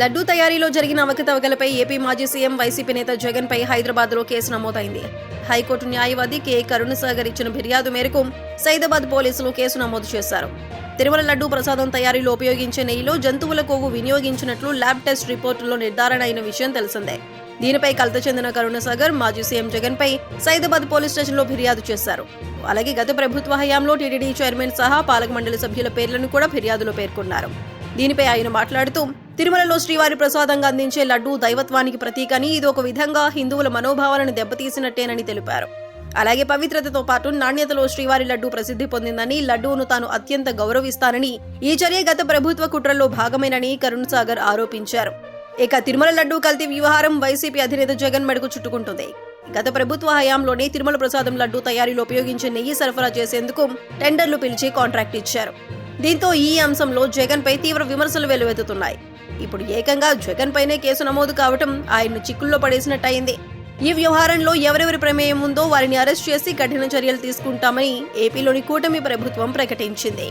లడ్డూ తయారీలో జరిగిన అవకతవకలపై ఏపీ మాజీ సీఎం వైసీపీ నేత జగన్ పై హైదరాబాద్లో కేసు నమోదైంది. హైకోర్టు న్యాయవాది కె. కరుణసాగర్ ఇచ్చిన ఫిర్యాదు మేరకు సైదాబాద్ పోలీసులు కేసు నమోదు చేశారు. తిరుమల లడ్డూ ప్రసాదం తయారీలో ఉపయోగించే నెయ్యిలో జంతువుల కొవ్వు వినియోగించినట్లు ల్యాబ్ టెస్ట్ రిపోర్టులో నిర్ధారణ అయిన విషయం తెలిసిందే. దీనిపై కలత చెందిన కరుణసాగర్ మాజీ సీఎం జగన్ పై సైదాబాద్ పోలీస్ స్టేషన్లో ఫిర్యాదు చేశారు. అలాగే గత ప్రభుత్వ హయాంలో టీటీడీ చైర్మన్ సహా పాలక మండలి సభ్యుల పేర్లను కూడా ఫిర్యాదులో పేర్కొన్నారు. దీనిపై ఆయన మాట్లాడుతూ తిరుమలలో శ్రీవారి ప్రసాదంగా అందించే లడ్డూ దైవత్వానికి ప్రతీకని ఇది ఒక విధంగా హిందువుల మనోభావాలను దెబ్బతీసినట్టేనని తెలిపారు. అలాగే పవిత్రతతో పాటు నాణ్యతలో శ్రీవారి లడ్డూ ప్రసిద్ధి పొందిందని లడ్డూను తాను అత్యంత గౌరవిస్తానని ఈ చర్య గత ప్రభుత్వ కుట్రల్లో భాగమేనని కరుణ్ సాగర్ ఆరోపించారు. ఇక తిరుమల లడ్డూ కల్తీ వ్యవహారం వైసీపీ అధినేత జగన్ మెడకు చుట్టుకుంటుంది. గత ప్రభుత్వ హయాంలోనే తిరుమల ప్రసాదం లడ్డూ తయారీలో ఉపయోగించే నెయ్యి సరఫరా చేసేందుకు టెండర్లు పిలిచి కాంట్రాక్ట్ ఇచ్చారు. దీంతో ఈ అంశంలో జగన్ పై తీవ్ర విమర్శలు వెల్లువెత్తుతున్నాయి ఇప్పుడు ఏకంగా జగన్ పైనే కేసు నమోదు కావటం ఆయన్ను చిక్కుల్లో పడేసినట్టయింది. ఈ వ్యవహారంలో ఎవరెవరి ప్రమేయం ఉందో వారిని అరెస్ట్ చేసి కఠిన చర్యలు తీసుకుంటామని ఏపీలోని కూటమి ప్రభుత్వం ప్రకటించింది.